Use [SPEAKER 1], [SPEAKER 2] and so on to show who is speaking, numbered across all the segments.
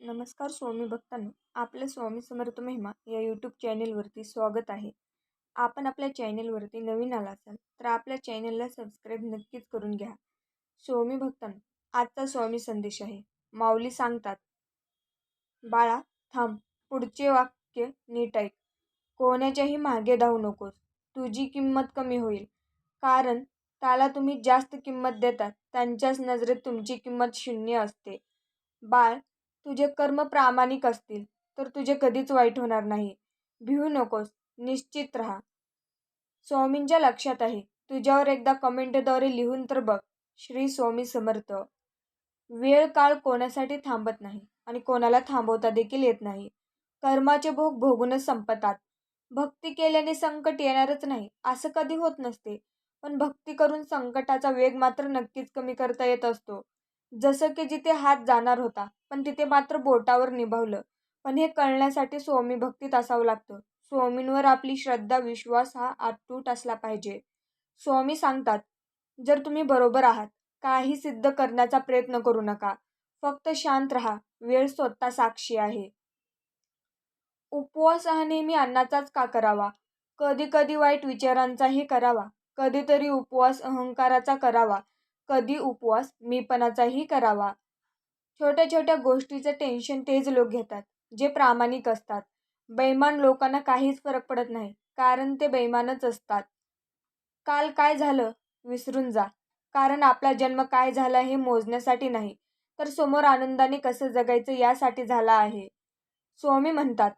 [SPEAKER 1] नमस्कार स्वामी भक्तांनो आपल्या स्वामी समर्थ महिमा या यूट्यूब चॅनेलवरती स्वागत आहे. आपण आपल्या चॅनेलवरती नवीन आला असाल तर आपल्या चॅनेलला सबस्क्राईब नक्कीच करून घ्या. स्वामी भक्तांनो आजचा स्वामी संदेश आहे. माऊली सांगतात बाळा थांब पुढचे वाक्य नीट ऐक. कोणाच्याही मागे धावू नकोस. तुझी किंमत कमी होईल. कारण त्याला तुम्ही जास्त किंमत देतात. त्यांच्याच नजरेत तुमची किंमत शून्य असते. बाळ तुझे कर्म प्रामाणिक असतील तर तुझे कधीच वाईट होणार नाही. भिवू नकोस निश्चित राहा. स्वामींच्या लक्षात आहे. तुझ्यावर एकदा कमेंटद्वारे लिहून तर बघ. श्री स्वामी समर्थ. वेळ काळ कोणासाठी थांबत नाही आणि कोणाला थांबवता देखील येत नाही. कर्माचे भोग भोगूनच संपतात. भक्ती केल्याने संकट येणारच नाही असं कधी होत नसते. पण भक्ती करून संकटाचा वेग मात्र नक्कीच कमी करता येत असतो. जसं की जिथे हात जाणार होता पण तिथे मात्र बोटावर निभावलं. पण हे कळण्यासाठी स्वामी भक्तीत असावं लागतं. स्वामींवर आपली श्रद्धा विश्वास हा अतूट असला पाहिजे. स्वामी सांगतात जर तुम्ही बरोबर आहात काही सिद्ध करण्याचा प्रयत्न करू नका. फक्त शांत राहा. वेळ स्वतः साक्षी आहे. उपवास हा नेहमी अन्नाचाच का करावा? कधी कधी वाईट विचारांचाही करावा. कधीतरी उपवास अहंकाराचा करावा. कधी उपवास मीपणाचाही करावा. छोट्या छोट्या गोष्टीचं टेन्शन तेच लोक घेतात जे प्रामाणिक असतात. बैमान लोकांना काहीच फरक पडत नाही कारण ते बैमानच असतात. काल काय झालं? विसरून जा. कारण आपला जन्म काय झाला हे मोजण्यासाठी नाही तर समोर आनंदाने कसं जगायचं यासाठी झाला आहे. स्वामी म्हणतात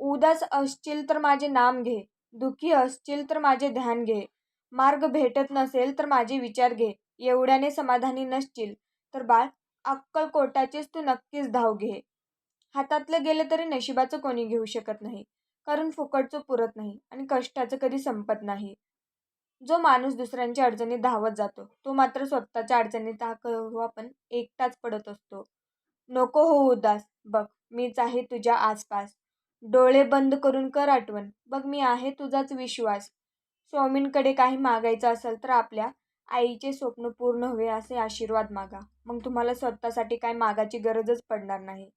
[SPEAKER 1] उदास असशील तर माझे नाम घे दुःखी असशील तर माझे ध्यान घे मार्ग भेटत नसेल तर माझे विचार घे एवढ्याने समाधानी नसशील तर बाळ अक्कलकोटाचीच तू नक्कीच धाव घे. हातातलं गेलं तरी नशिबाचं कोणी घेऊ शकत नाही. कारण फुकटचं पुरत नाही आणि कष्टाचं कधी संपत नाही. जो माणूस दुसऱ्यांच्या अडचणीत धावत जातो तो मात्र स्वतःच्या अडचणीत हा पण एकटाच पडत असतो. नको हो उदास बघ मीच आहे तुझ्या आसपास. डोळे बंद करून कर आठवण बघ मी आहे तुझाच विश्वास. स्वामींकडे काही मागायचं असेल तर आपल्या आईचे स्वप्न पूर्ण हवे असे आशीर्वाद मागा. मग तुम्हाला स्वतःसाठी काय मागाची गरजच पडणार नाही.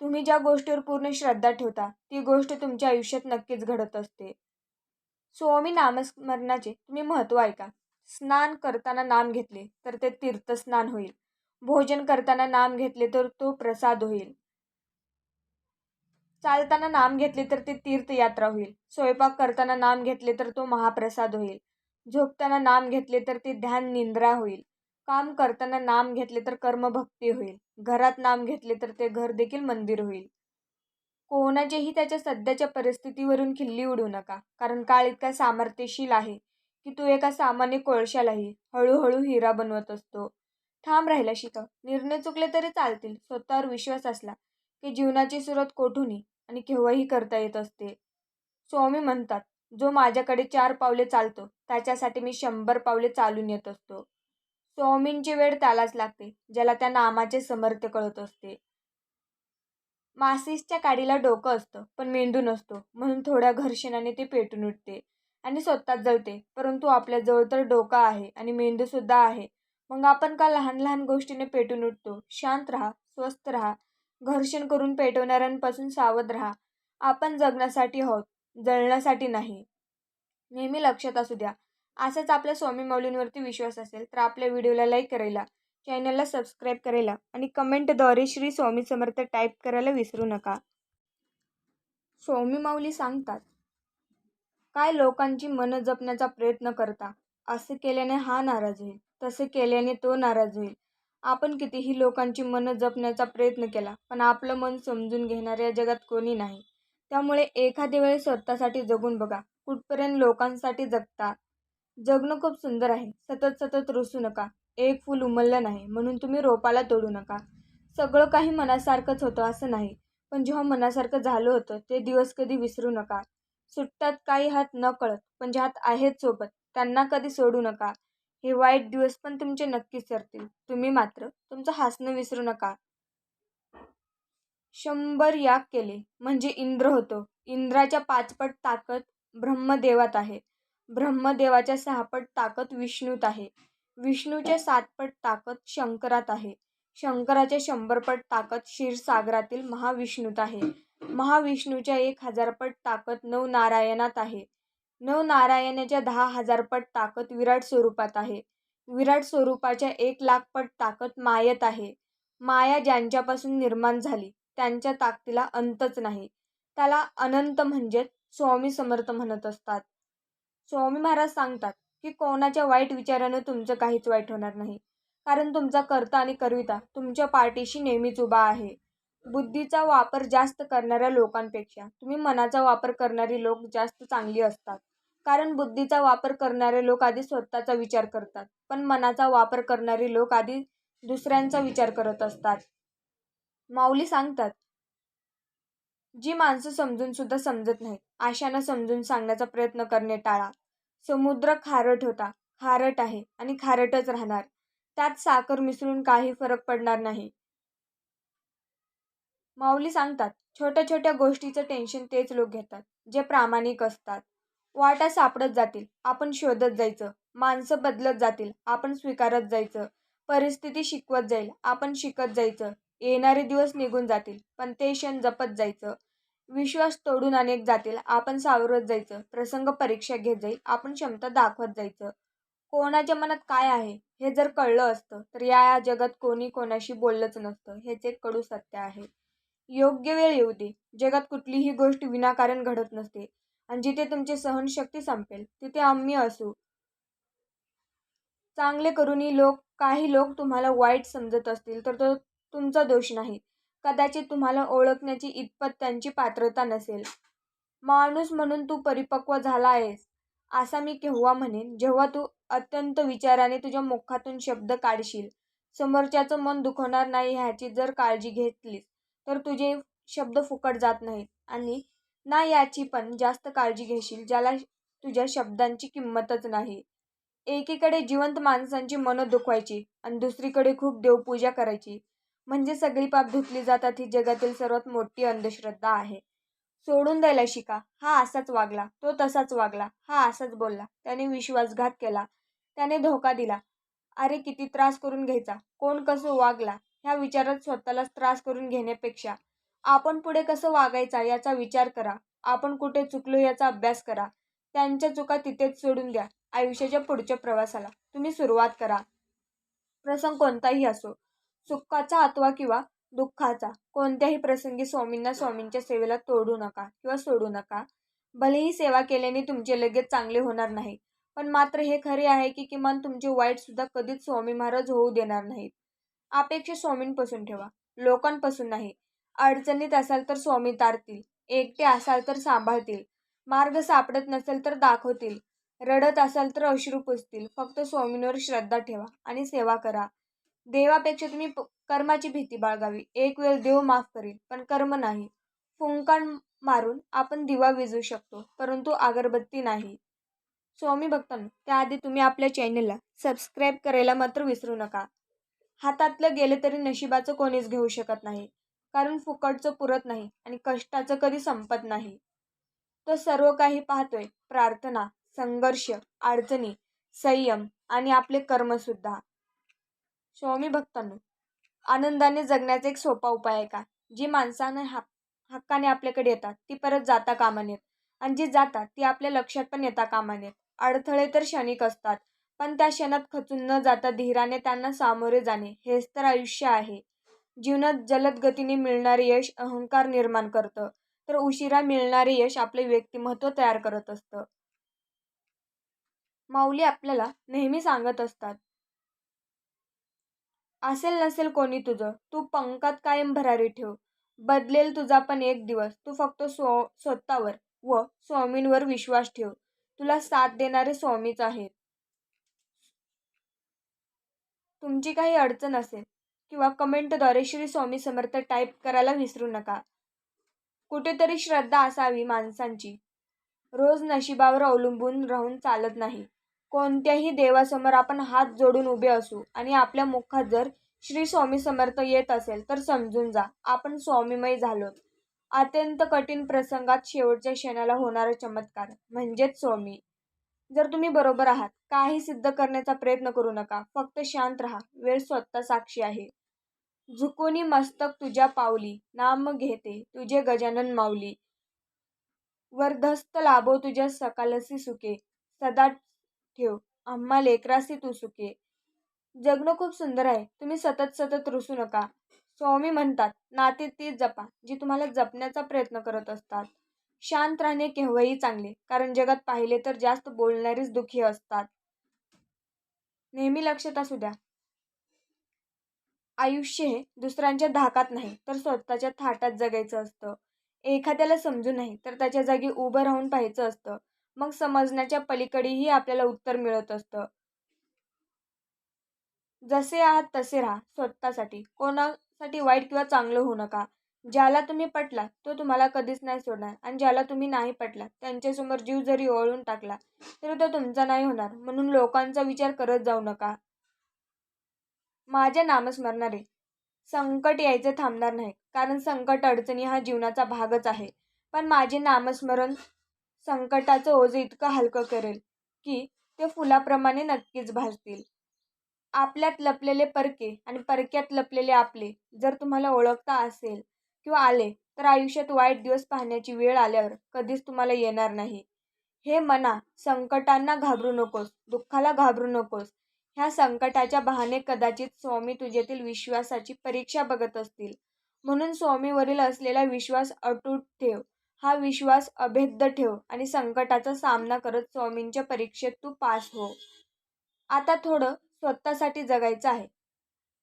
[SPEAKER 1] तुम्ही ज्या गोष्टीवर पूर्ण श्रद्धा ठेवता ती गोष्ट तुमच्या आयुष्यात नक्कीच घडत असते. स्वामी नामस्मरणाचे तुम्ही महत्त्व ऐका. स्नान करताना नाम घेतले तर ते तीर्थस्नान होईल. भोजन करताना नाम घेतले तर तो प्रसाद होईल. चालताना नाम घेतले तर ते तीर्थयात्रा होईल. स्वयंपाक करताना नाम घेतले तर तो महाप्रसाद होईल. झोपताना नाम घेतले तर ते ध्यान निंद्रा होईल. काम करताना नाम घेतले तर कर्मभक्ती होईल. घरात नाम घेतले तर ते घर देखील मंदिर होईल. कोणाचेही त्याच्या सध्याच्या परिस्थितीवरून खिल्ली उडू नका. कारण काळ इतका सामर्थ्यशील आहे की तू एका सामान्य कोळशालाही हळूहळू हिरा बनवत असतो. ठाम राहिला शिका निर्णय चुकले तरी चालतील. स्वतःवर विश्वास असला की जीवनाची सुरुवात कोठूनही आणि केव्हाही करता येत असते. स्वामी म्हणतात जो माझ्याकडे चार पावले चालतो त्याच्यासाठी मी शंभर पावले चालून येत असतो. स्वामींची वेळ त्यालाच लागते ज्याला त्या नामाचे समर्थ कळत असते. मासिसच्या काडीला डोकं असतं पण मेंदू नसतो म्हणून थोड्या घर्षणाने ते पेटून उठते आणि स्वतःच जळते परंतु आपल्या जवळ तर डोकं आहे आणि मेंदूसुद्धा आहे. मग आपण का लहान लहान गोष्टीने पेटून उठतो? शांत राहा स्वस्थ राहा घर्षण करून पेटवणाऱ्यांपासून सावध राहा. आपण जगण्यासाठी आहोत जळण्यासाठी नाही. नेहमी लक्षात असू द्या. असाच आपल्या स्वामी माऊलींवरती विश्वास असेल तर आपल्या व्हिडिओला लाईक करायला चॅनलला सबस्क्राईब करायला आणि कमेंटद्वारे श्री स्वामी समर्थ टाईप करायला विसरू नका. स्वामी माऊली सांगतात काय लोकांची मनं जपण्याचा प्रयत्न करता असं केल्याने हा नाराज होईल तसे केल्याने तो नाराज होईल. आपण कितीही लोकांची मनं जपण्याचा प्रयत्न केला पण आपलं मन समजून घेणाऱ्या जगात कोणी नाही. त्यामुळे एखाद्या वेळेस स्वतःसाठी जगून बघा. कुठपर्यंत लोकांसाठी जगता? जगणं खूप सुंदर आहे. सतत सतत रुसू नका. एक फूल उमललं नाही. म्हणून तुम्ही रोपाला तोडू नका. सगळं काही मनासारखंच होतं असं नाही. पण जेव्हा मनासारखं झालं होतं ते दिवस कधी विसरू नका. सुट्ट्यात काही हात न कळत पण जे हात आहेत सोबत त्यांना कधी सोडू नका. हे वाईट दिवस पण तुमचे नक्कीच सरतील तुम्ही मात्र तुमचं हसणं विसरू नका. शंभर याग केले. म्हणजे इंद्र होतो. इंद्राच्या पाचपट ताकद ब्रह्मदेवात आहे. ब्रह्मदेवाच्या सहापट ताकद विष्णूत आहे. विष्णूच्या सातपट ताकद शंकरात आहे. शंकराच्या शंभरपट ताकद क्षीरसागरातील महाविष्णूत आहे. महाविष्णूच्या एक हजारपट ताकद नवनारायणात आहे. नवनारायणाच्या दहा हजारपट ताकद विराट स्वरूपात आहे. विराट स्वरूपाच्या एक लाखपट ताकद मायेत आहे. माया ज्यांच्यापासून निर्माण झाली त्यांच्या ताकदीला अंतच नाही. त्याला अनंत म्हणजेच स्वामी समर्थ म्हणत असतात. स्वामी महाराज सांगतात की कोणाच्या वाईट विचारानं तुमचं काहीच वाईट होणार नाही. कारण तुमचा कर्ता आणि करविता तुमच्या पार्टीशी नेहमीच उभा आहे. बुद्धीचा वापर जास्त करणाऱ्या लोकांपेक्षा तुम्ही मनाचा वापर करणारी लोक जास्त चांगली असतात. कारण बुद्धीचा वापर करणारे लोक आधी स्वतःचा विचार करतात पण मनाचा वापर करणारी लोक आधी दुसऱ्यांचा विचार करत असतात. माऊली सांगतात जी माणसं समजून सुद्धा समजत नाहीत. आशानं समजून सांगण्याचा प्रयत्न करणे टाळा. समुद्र खारट होता. खारट आहे आणि खारटच राहणार. त्यात साखर मिसळून काही फरक पडणार नाही. माऊली सांगतात छोट्या छोट्या गोष्टीचं टेन्शन तेच लोक घेतात जे प्रामाणिक असतात. वाटा सापडत जातील. आपण शोधत जायचं. माणसं बदलत जातील. आपण स्वीकारत जायचं. परिस्थिती शिकवत जाईल. आपण शिकत जायचं. येणारे दिवस निघून जातील. पण ते क्षण जपत जायचं. विश्वास तोडून अनेक जातील. आपण सावरत जायचं. प्रसंग परीक्षा घेत जाईल. आपण क्षमता दाखवत जायचं. कोणाच्या मनात काय आहे? हे जर कळलं असतं तर या जगात कोणी कोणाशी बोललंच नसतं. हेच एक कडू सत्य आहे. योग्य वेळ येऊ दे. जगात कुठलीही गोष्ट विनाकारण घडत नसते. आणि जिथे तुमची सहनशक्ती संपेल तिथे आम्ही असू. चांगले करूनही लोक काही लोक तुम्हाला वाईट समजत असतील तर तो तुमचा दोष नाही. कदाचित तुम्हाला ओळखण्याची इतपत त्यांची पात्रता नसेल. माणूस म्हणून तू परिपक्व झाला आहेस असा मी केव्हा म्हणेन? जेव्हा तू अत्यंत विचाराने तुझ्या मुखातून शब्द काढशील समोरच्याचं मन दुखवणार नाही ह्याची जर काळजी घेतलीस तर तुझे शब्द फुकट जात नाहीत. आणि ना याची पण जास्त काळजी घेशील ज्याला तुझ्या शब्दांची किंमतच नाही. एकीकडे जिवंत माणसांची मनं दुखवायची आणि दुसरीकडे खूप देवपूजा करायची. म्हणजे सगळी पाप धुतली जातात ही जगातील सर्वात मोठी अंधश्रद्धा आहे. सोडून द्यायला शिका. हा असाच वागला तो तसाच वागला हा असाच बोलला. त्याने विश्वासघात केला. त्याने धोका दिला. अरे किती त्रास करून घ्यायचा? कोण कसं वागला? ह्या विचारात स्वतःलाच त्रास करून घेण्यापेक्षा. आपण पुढे कसं वागायचा याचा विचार करा. आपण कुठे चुकलो याचा अभ्यास करा. त्यांच्या चुका तिथेच सोडून द्या. आयुष्याच्या पुढच्या प्रवासाला तुम्ही सुरुवात करा. प्रसंग कोणताही असो सुखाचा अथवा किंवा दुःखाचा. कोणत्याही प्रसंगी स्वामींना स्वामींच्या सेवेला तोडू नका किंवा सोडू नका. भलेही सेवा केल्याने तुमचे लगेच चांगले होणार नाही. पण मात्र हे खरे आहे की किमान तुमचे वाईट सुद्धा कधीच स्वामी महाराज होऊ देणार नाहीत. अपेक्षा स्वामींपासून ठेवा. लोकांपासून नाही. अडचणीत असाल तर स्वामी तारतील. एकटे असाल तर सांभाळतील. मार्ग सापडत नसेल तर दाखवतील. रडत असाल तर अश्रू पुसतील. फक्त स्वामींवर श्रद्धा ठेवा आणि सेवा करा. देवापेक्षा तुम्ही कर्माची भीती बाळगावी. एक वेळ देव माफ करेल पण कर्म नाही. फुंकाण मारून आपण दिवा विजू शकतो परंतु अगरबत्ती नाही. स्वामी भक्तांनो त्याआधी तुम्ही आपल्या चॅनलला सबस्क्राईब करायला मात्र विसरू नका. हातातलं गेलं तरी नशिबाचं कोणीच घेऊ शकत नाही कारण फुकटचं पुरत नाही आणि कष्टाचं कधी संपत नाही. तो सर्व काही पाहतोय प्रार्थना संघर्ष अडचणी संयम आणि आपले कर्मसुद्धा. स्वामी भक्तांनो आनंदाने जगण्याचा एक सोपा उपाय आहे का? जी माणसानं हा हक्काने आपल्याकडे येतात ती परत जाता कामा नयेत आणि जी जातात ती आपल्या लक्षात पण येता कामा नयेत अडथळे तर क्षणिक असतात पण त्या क्षणात खचून न जाता धीराने त्यांना सामोरे जाणे हेच तर आयुष्य आहे. जीवनात जलद गतीने मिळणारे यश अहंकार निर्माण करतं. तर उशिरा मिळणारे यश आपले व्यक्तिमत्व तयार करत असतं. माऊली आपल्याला नेहमी सांगत असतात असेल नसेल कोणी तुझं तू पंकात कायम भरारी ठेव. बदलेल तुझा पण एक दिवस तू फक्त स्व स्वतःवर व स्वामींवर विश्वास ठेव. तुला साथ देणारे स्वामीच आहेत. तुमची काही अडचण असेल किंवा कमेंटद्वारे श्री स्वामी समर्थ टाईप करायला विसरू नका. कुठेतरी श्रद्धा असावी माणसांची. रोज नशिबावर अवलंबून राहून चालत नाही. कोणत्याही देवासमोर आपण हात जोडून उभे असू आणि आपल्या मुखात जर श्री स्वामी समर्थ येत असेल तर समजून जा आपण स्वामीमय झालो अत्यंत कठीण प्रसंगात शेवटच्या क्षणाला होणारा चमत्कार म्हणजेच स्वामी. जर तुम्ही बरोबर आहात काही सिद्ध करण्याचा प्रयत्न करू नका फक्त शांत राहा वेळ स्वतः साक्षी आहे. झुकोनी मस्तक तुझ्या पावली नाम घेते तुझे गजानन माऊली. वरदहस्त लाभो तुझ्या सकालसी सुखे सदा ठेव. आम्हा लेकरासी तू सुखी जगणं खूप सुंदर आहे. तुम्ही सतत सतत रुसू नका. स्वामी म्हणतात नाते तीच जपा जी तुम्हाला जपण्याचा प्रयत्न करत असतात. शांत राहणे केव्हाही चांगले कारण जगात पाहिले तर जास्त बोलणारीच दुःखी असतात. नेहमी लक्षात असू द्या. आयुष्य हे दुसऱ्यांच्या धाकात नाही तर स्वतःच्या थाटात जगायचं असतं. एखाद्याला समजून नाही तर त्याच्या जागी उभं राहून पाहायचं असतं. मग समजण्याच्या पलीकडेही आपल्याला उत्तर मिळत असतं. जसे आहात तसे राहा स्वतःसाठी. कोणासाठी वाईट किंवा चांगलं होऊ नका. ज्याला तुम्ही पटला तो तुम्हाला कधीच नाही सोडणार. आणि ज्याला तुम्ही नाही पटला त्यांच्यासमोर जीव जरी ओळून टाकला तरी तो तुमचा नाही होणार. म्हणून लोकांचा विचार करत जाऊ नका. माझ्या नामस्मरणारे संकट यायचं थांबणार नाही. कारण संकट अडचणी हा जीवनाचा भागच आहे. पण माझे नामस्मरण संकटाचं ओझं इतकं हलकं करेल की ते फुलाप्रमाणे नक्कीच भासतील आपल्यात लपलेले परके आणि परक्यात लपलेले आपले जर तुम्हाला ओळखता असेल किंवा आले तर आयुष्यात वाईट दिवस पाहण्याची वेळ आल्यावर कधीच तुम्हाला येणार नाही. हे मना संकटांना घाबरू नकोस दुःखाला घाबरू नकोस. ह्या संकटाच्या बहाने कदाचित स्वामी तुझ्यातील विश्वासाची परीक्षा बघत असतील. म्हणून स्वामीवरील असलेला विश्वास अटूट ठेव. हा विश्वास अभेद्य ठेव आणि संकटाचा सामना करत स्वामींच्या परीक्षेत तू पास हो. आता थोडं स्वतःसाठी जगायचं आहे.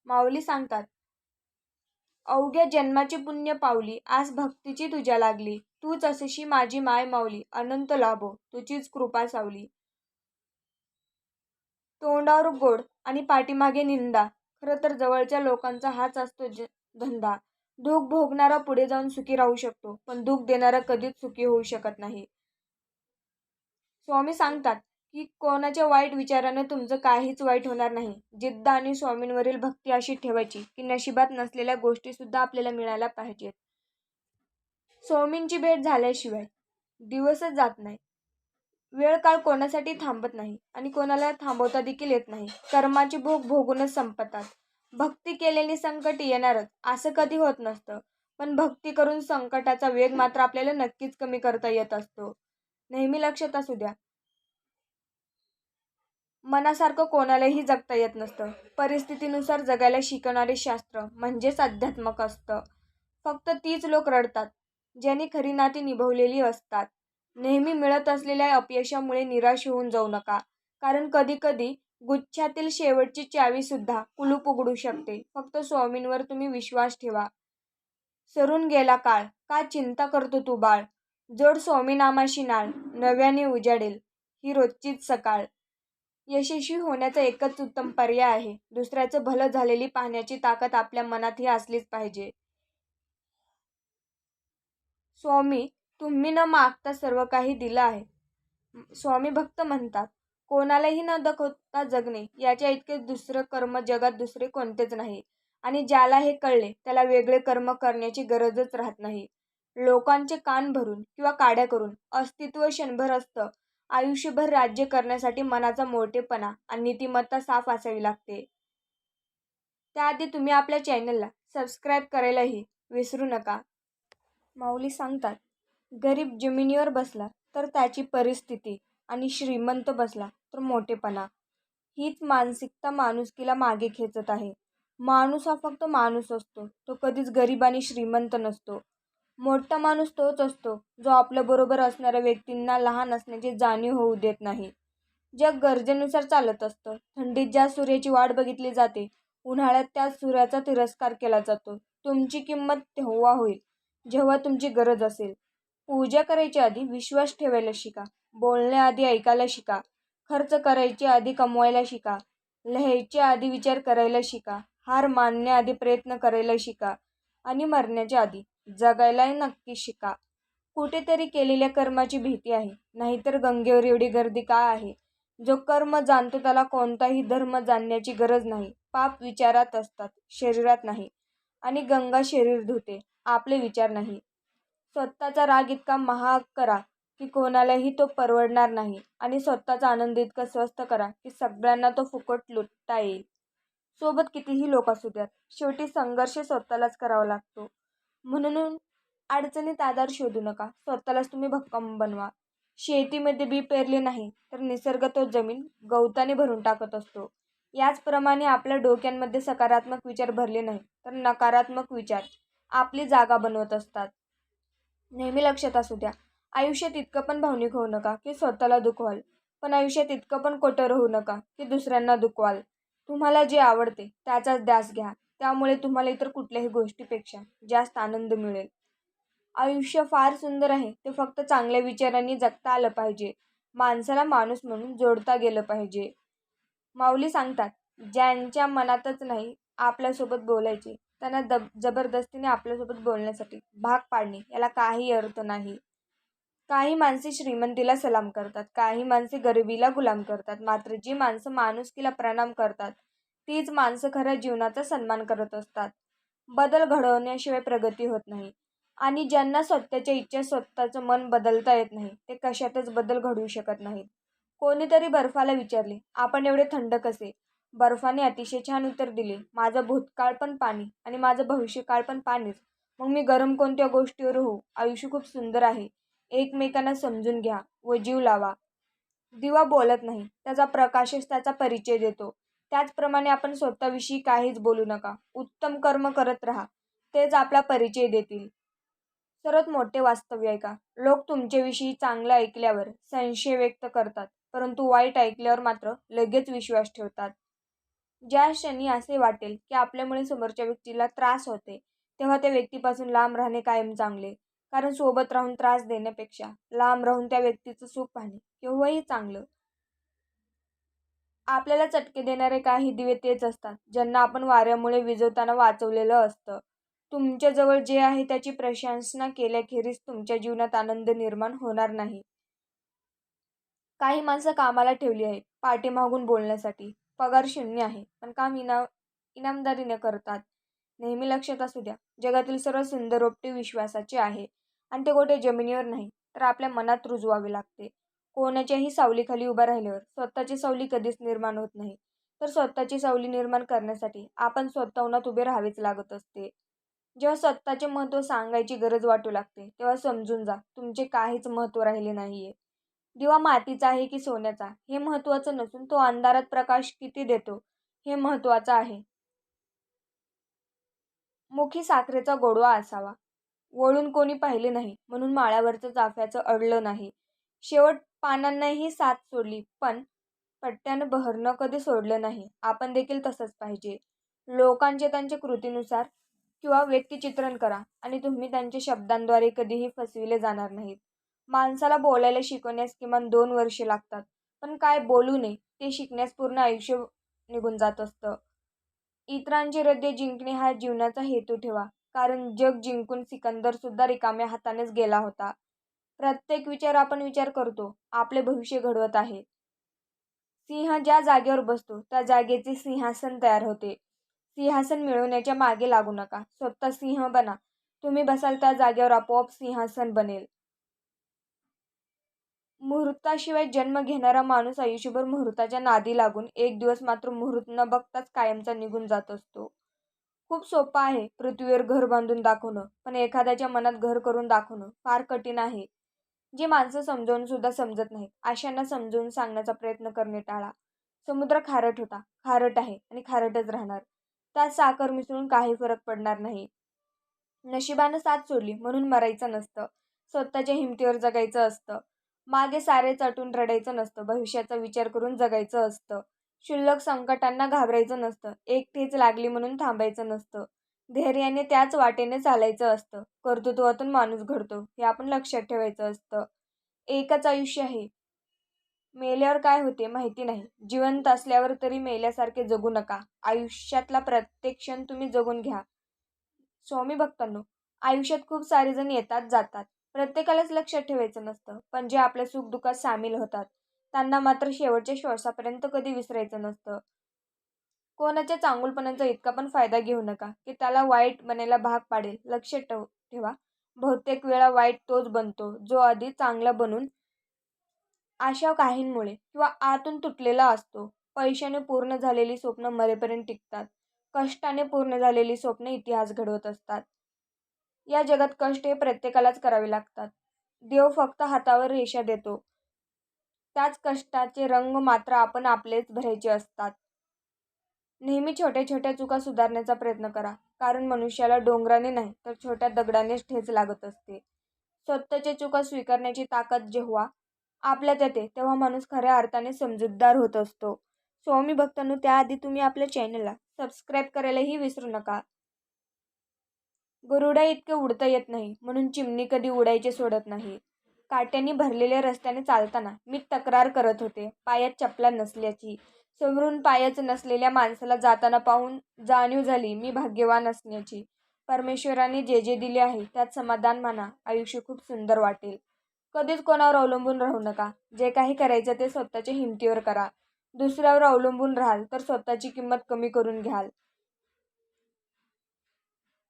[SPEAKER 1] माऊली सांगतात अवघ्या जन्माची पुण्य पावली आज भक्तीची तुझ्या लागली. तूच असेशी माझी माय माऊली अनंत लाभो तुझीच कृपा सावली. तोंडावर गोड आणि पाठीमागे निंदा खरं तर जवळच्या लोकांचा हाच असतो ज धंदा. दुःख भोगणारा पुढे जाऊन सुखी राहू शकतो पण दुःख देणारा कधीच सुखी होऊ शकत नाही. स्वामी सांगतात की कोणाच्या वाईट विचाराने तुमचं काहीच वाईट होणार नाही. जिद्द आणि स्वामींवरील भक्ती अशी ठेवायची की नशिबात नसलेल्या गोष्टीसुद्धा आपल्याला मिळायला पाहिजेत. स्वामींची भेट झाल्याशिवाय दिवसच जात नाही. वेळ काळ कोणासाठी थांबत नाही आणि कोणाला थांबवता देखील येत नाही. कर्माची भोग भोगूनच संपतात. भक्ती केलेली संकट येणारच असं कधी होत नसतं. पण भक्ती करून संकटाचा वेग मात्र आपल्याला नक्कीच कमी करता येत असतो. नेहमी लक्षात असू द्या. मनासारखं कोणालाही जगता येत नसतं. परिस्थितीनुसार जगायला शिकणारे शास्त्र म्हणजेच अध्यात्मक असतं. फक्त तीच लोक रडतात ज्यांनी खरी नाती निभवलेली असतात. नेहमी मिळत असलेल्या अपयशामुळे निराश होऊन जाऊ नका. कारण कधीकधी गुच्छातील शेवटची चावीसुद्धा कुलूप उघडू शकते. फक्त स्वामींवर तुम्ही विश्वास ठेवा. सरून गेला काळ. का चिंता करतो तू बाळ? जोड स्वामीनामाशी नाळ. नव्याने उजाडेल. ही रोजचीच सकाळ. यशस्वी होण्याचा एकच उत्तम पर्याय आहे. दुसऱ्याचं भलं झालेली पाहण्याची ताकद आपल्या मनातही असलीच पाहिजे. स्वामी तुम्ही न मागता सर्व काही दिलं आहे. स्वामी भक्त म्हणतात कोणालाही न दाखवता जगणे याच्या इतके दुसरं कर्म जगात दुसरे कोणतेच नाही. आणि ज्याला हे कळले त्याला वेगळे कर्म करण्याची गरजच राहत नाही. लोकांचे कान भरून किंवा काड्या करून अस्तित्व क्षणभर असतं. आयुष्यभर राज्य करण्यासाठी मनाचा मोठेपणा आणि नीतिमत्ता साफ असावी लागते. त्याआधी तुम्ही आपल्या चॅनलला सबस्क्राईब करायलाही विसरू नका. माऊली सांगतात गरीब जमिनीवर बसला तर त्याची परिस्थिती आणि श्रीमंत बसला. तर मोठेपणा. हीच मानसिकता माणुसकीला मागे खेचत आहे. माणूस हा फक्त माणूस असतो. तो कधीच गरीब आणि श्रीमंत नसतो. मोठा माणूस तोच असतो जो आपल्याबरोबर असणाऱ्या व्यक्तींना लहान असण्याची जाणीव होऊ देत नाही. जग गरजेनुसार चालत असतं. थंडीत ज्या सूर्याची वाट बघितली जाते उन्हाळ्यात त्या सूर्याचा तिरस्कार केला जातो. तुमची किंमत तेव्हा होईल जेव्हा तुमची गरज असेल. पूजा करायच्या आधी विश्वास ठेवायला शिका. बोलण्याआधी ऐकायला शिका. खर्च करायच्या आधी कमवायला शिका. लिहायच्या आधी विचार करायला शिका. हार मानण्याआधी प्रयत्न करायला शिका. आणि मरण्याच्या आधी जगायलाही नक्की शिका. कुठेतरी केलेल्या कर्माची भीती आहे. नाहीतर गंगेवर एवढी गर्दी का आहे? जो कर्म जाणतो त्याला कोणताही धर्म जाणण्याची गरज नाही. पाप विचारात असतात. शरीरात नाही. आणि गंगा शरीर धुते. आपले विचार नाही. स्वतःचा राग इतका महाग करा. की कोणालाही तो परवडणार नाही. आणि स्वतःचा आनंद इतकं स्वस्त करा की सगळ्यांना तो फुकट लुटता येईल. सोबत कितीही लोक असू द्यात शेवटी संघर्ष स्वतःलाच करावा लागतो. म्हणून अडचणीत आधार शोधू नका. स्वतःलाच तुम्ही भक्कम बनवा. शेतीमध्ये बी पेरले नाही तर निसर्ग तो जमीन गवताने भरून टाकत असतो. याचप्रमाणे आपल्या डोक्यांमध्ये सकारात्मक विचार भरले नाही तर नकारात्मक विचार आपली जागा बनवत असतात. नेहमी लक्षात असू द्या आयुष्यात इतकं पण भावनिक होऊ नका की स्वतःला दुखवाल. पण आयुष्यात इतकं पण कोटर होऊ नका की दुसऱ्यांना दुखवाल. तुम्हाला जे आवडते त्याचाच ध्यास घ्या. त्यामुळे तुम्हाला इतर कुठल्याही गोष्टीपेक्षा जास्त आनंद मिळेल. आयुष्य फार सुंदर आहे. ते फक्त चांगल्या विचारांनी जगता आलं पाहिजे. माणसाला माणूस म्हणून जोडता गेलं पाहिजे. माऊली सांगतात ज्यांच्या मनातच नाही आपल्यासोबत बोलायचे त्यांना दब जबरदस्तीने आपल्यासोबत बोलण्यासाठी भाग पाडणे याला काही अर्थ नाही. काही माणसे श्रीमंतीला सलाम करतात काही माणसे गरिबीला गुलाम करतात. मात्र जी माणसं माणुसकीला प्रणाम करतात तीच माणसं खऱ्या जीवनाचा सन्मान करत असतात. बदल घडवण्याशिवाय प्रगती होत नाही. आणि ज्यांना स्वतःच्या इच्छा स्वतःचं मन बदलता येत नाही ते कशातच बदल घडवू शकत नाहीत. कोणीतरी बर्फाला विचारले आपण एवढे थंड कसे बर्फाने अतिशय छान उत्तर दिले माझं भूतकाळ पण पाणी आणि माझं भविष्यकाळ पण पाणीच. मग मी गरम कोणत्या गोष्टीवर हो आयुष्य खूप सुंदर आहे. एकमेकांना समजून घ्या व जीव लावा. दिवा बोलत नाही त्याचा प्रकाशच त्याचा परिचय देतो. त्याचप्रमाणे आपण स्वतःविषयी काहीच बोलू नका. उत्तम कर्म करत राहा. तेच आपला परिचय देतील. सर्वात मोठे वास्तव्य आहे का? लोक तुमच्याविषयी चांगलं ऐकल्यावर संशय व्यक्त करतात परंतु वाईट ऐकल्यावर मात्र लगेच विश्वास ठेवतात. ज्या क्षणी असे वाटेल की आपल्यामुळे समोरच्या व्यक्तीला त्रास होते तेव्हा त्या व्यक्तीपासून लांब राहणे कायम चांगले. कारण सोबत राहून त्रास देण्यापेक्षा लांब राहून त्या व्यक्तीचं सुख पाहणे केव्हाही चांगलं. आपल्याला चटके देणारे काही दिवे तेच असतात ज्यांना आपण वाऱ्यामुळे विजवताना वाचवलेलं असतं. तुमच्याजवळ जे आहे त्याची प्रशंसना केल्याखेरीज तुमच्या जीवनात आनंद निर्माण होणार नाही. काही माणसं कामाला ठेवली आहेत पाठीमागून बोलण्यासाठी. पगार शून्य आहे पण काम इना इनामदारीने करतात. नेहमी लक्षात असू द्या? जगातील सर्व सुंदर रोपटे विश्वासाचे आहे. आणि ते गोटे जमिनीवर नाही. तर आपल्या मनात रुजवावे लागते. कोणाच्याही सावलीखाली उभा राहिल्यावर स्वतःची सावली कधीच निर्माण होत नाही. तर स्वतःची सावली निर्माण करण्यासाठी आपण स्वतःहूनच उभे राहावेच लागत असते. जेव्हा स्वतःचे महत्त्व सांगायची गरज वाटू लागते तेव्हा समजून जा तुमचे काहीच महत्त्व राहिले नाही आहे दिवा मातीचा आहे की सोन्याचा? हे महत्त्वाचं नसून तो अंधारात प्रकाश किती देतो? हे महत्त्वाचं आहे. मुखी साखरेचा गोडवा असावा. वळून कोणी पाहिले नाही म्हणून माळ्यावरचं चाफ्याचं अडलं नाही. शेवट पानांनाही साथ सोडली पण पट्ट्यानं बहरणं कधी सोडलं नाही. आपण देखील तसंच पाहिजे. लोकांचे त्यांच्या कृतीनुसार किंवा व्यक्तिचित्रण करा आणि तुम्ही त्यांच्या शब्दांद्वारे कधीही फसविले जाणार नाहीत. माणसाला बोलायला शिकवण्यास किमान दोन वर्षे लागतात पण काय बोलू नये ते शिकण्यास पूर्ण आयुष्य निघून जात असतं. इतरांचे हृदय जिंकणे हा जीवनाचा हेतू ठेवा. कारण जग जिंकून सिकंदर सुद्धा रिकाम्या हातानेच गेला होता. प्रत्येक विचार आपण विचार करतो. आपले भविष्य घडवत आहे. सिंह ज्या जागेवर बसतो त्या जागेचे सिंहासन तयार होते. सिंहासन मिळवण्याच्या मागे लागू नका. स्वतः सिंह बना. तुम्ही बसाल त्या जागेवर आपोआप सिंहासन बनेल. मुहूर्ताशिवाय जन्म घेणारा माणूस आयुष्यभर मुहूर्ताच्या नादी लागून एक दिवस मात्र मुहूर्त न बघताच कायमचा निघून जात असतो. खूप सोपं आहे पृथ्वीवर घर बांधून दाखवणं पण एखाद्याच्या मनात घर करून दाखवणं फार कठीण आहे. जी माणसं समजावून सुद्धा समजत नाहीत अशांना समजवून सांगण्याचा प्रयत्न करणे टाळा. समुद्र खारट होता खारट आहे आणि खारटच राहणार. त्यात साखर मिसळून काही फरक पडणार नाही. नशिबानं साथ सोडली म्हणून मरायचं नसतं. स्वतःच्या हिमतीवर जगायचं असतं. मागे सारे चटून रडायचं नसतं भविष्याचा विचार करून जगायचं असतं. क्षुल्लक संकटांना घाबरायचं नसतं एक ठेच लागली म्हणून थांबायचं नसतं. धैर्याने त्याच वाटेने चालायचं असतं कर्तृत्वातून माणूस घडतो हे आपण लक्षात ठेवायचं असतं. एकच आयुष्य आहे. मेल्यावर काय होते माहिती नाही. जिवंत असल्यावर तरी मेल्यासारखे जगू नका. आयुष्यातला प्रत्येक क्षण तुम्ही जगून घ्या. स्वामी भक्तांनो आयुष्यात खूप सारे जण येतात जातात. प्रत्येकालाच लक्षात ठेवायचं नसतं. पण जे आपल्या सुखदुःखात सामील होतात त्यांना मात्र शेवटच्या श्वासापर्यंत कधी विसरायचं नसतं. कोणाच्या चांगुलपणाचा इतका पण फायदा घेऊ नका की त्याला वाईट बनायला भाग पाडेल. लक्ष ठेव ठेवा. बहुतेक वेळा वाईट तोच बनतो जो आधी चांगला बनून अशा काहींमुळे किंवा आतून तुटलेला असतो. पैशाने पूर्ण झालेली स्वप्न मरेपर्यंत टिकतात. कष्टाने पूर्ण झालेली स्वप्न इतिहास घडवत असतात. या जगात कष्ट हे प्रत्येकालाच करावे लागतात. देव फक्त हातावर रेषा देतो. त्याच कष्टाचे रंग मात्र आपण आपलेच भरायचे असतात. नेहमी छोट्या छोट्या चुका सुधारण्याचा प्रयत्न करा. कारण मनुष्याला डोंगराने नाही तर छोट्या दगडानेच ठेच लागत असते. स्वतःच्या चुका स्वीकारण्याची ताकद जेव्हा आपल्यात येते तेव्हा माणूस खऱ्या अर्थाने समजूतदार होत असतो. स्वामी भक्तांनो त्याआधी तुम्ही आपल्या चॅनलला सबस्क्राईब करायलाही विसरू नका. गरुडा इतके उडता येत नाही म्हणून चिमणी कधी उडायचे सोडत नाही. काट्यांनी भरलेल्या रस्त्याने चालताना मी तक्रार करत होते पायात चपला नसल्याची. समोरून पायाच नसलेल्या माणसाला जाताना पाहून जाणीव झाली मी भाग्यवान असण्याची. परमेश्वराने जे जे दिले आहे त्यात समाधान माना आयुष्य खूप सुंदर वाटेल. कधीच कोणावर अवलंबून राहू नका जे काही करायचं ते स्वतःच्या हिमतीवर करा. दुसऱ्यावर अवलंबून राहाल तर स्वतःची किंमत कमी करून घ्याल.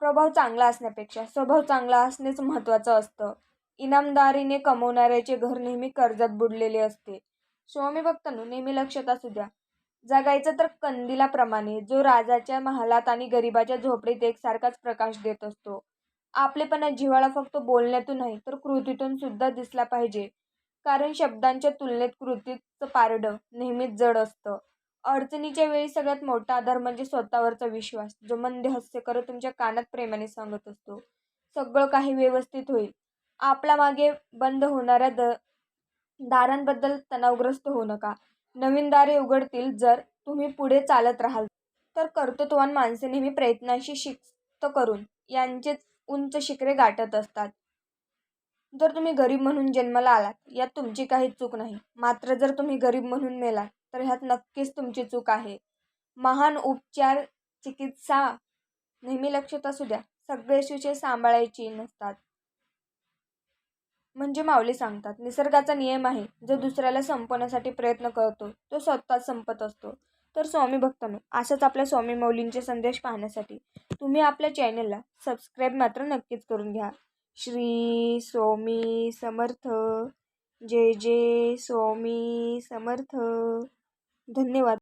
[SPEAKER 1] प्रभाव चांगला असण्यापेक्षा स्वभाव चांगला असणेच महत्त्वाचं असतं. इनामदारीने कमवणाऱ्याचे घर नेहमी कर्जात बुडलेले असते. स्वामी भक्तांनो नेहमी लक्षात असू द्या. जगायचं तर कंदिलाप्रमाणे जो राजाच्या महालात आणि गरिबाच्या झोपडीत एकसारखाच प्रकाश देत असतो. आपलेपणा जिव्हाळा फक्त बोलण्यातून नाही तर कृतीतून सुद्धा दिसला पाहिजे. कारण शब्दांच्या तुलनेत कृतीचं पारडं नेहमीच जड असतं. अडचणीच्या वेळी सगळ्यात मोठा आधार म्हणजे स्वतःवरचा विश्वास जो मंद हास्य करत तुमच्या कानात प्रेमाने सांगत असतो. सगळं काही व्यवस्थित होईल. आपला मागे बंद होणाऱ्या द दारांबद्दल तणावग्रस्त होऊ नका. नवीन दारे उघडतील जर तुम्ही पुढे चालत राहाल. तर कर्तृत्वान माणसे नेहमी प्रयत्नाशी शिस्त करून यांचेच उंच शिखरे गाठत असतात. जर तुम्ही गरीब म्हणून जन्माला आलात यात तुमची काही चूक नाही. मात्र जर तुम्ही गरीब म्हणून मेलात तर ह्यात नक्कीच तुमची चूक आहे. महान उपचार चिकित्सा नेहमी लक्षात असू द्या सगळे शिवचे सांभाळायची नसतात. म्हणजे माऊली सांगतात निसर्गाचा नियम आहे जो दुसऱ्याला संपवण्यासाठी प्रयत्न करतो तो स्वतः संपत असतो. तर स्वामी भक्तांनो असंच आपल्या स्वामी माऊलींचे संदेश पाहण्यासाठी तुम्ही आपल्या चॅनलला सबस्क्राईब मात्र नक्कीच करून घ्या. श्री स्वामी समर्थ. जय जय स्वामी समर्थ. धन्यवाद.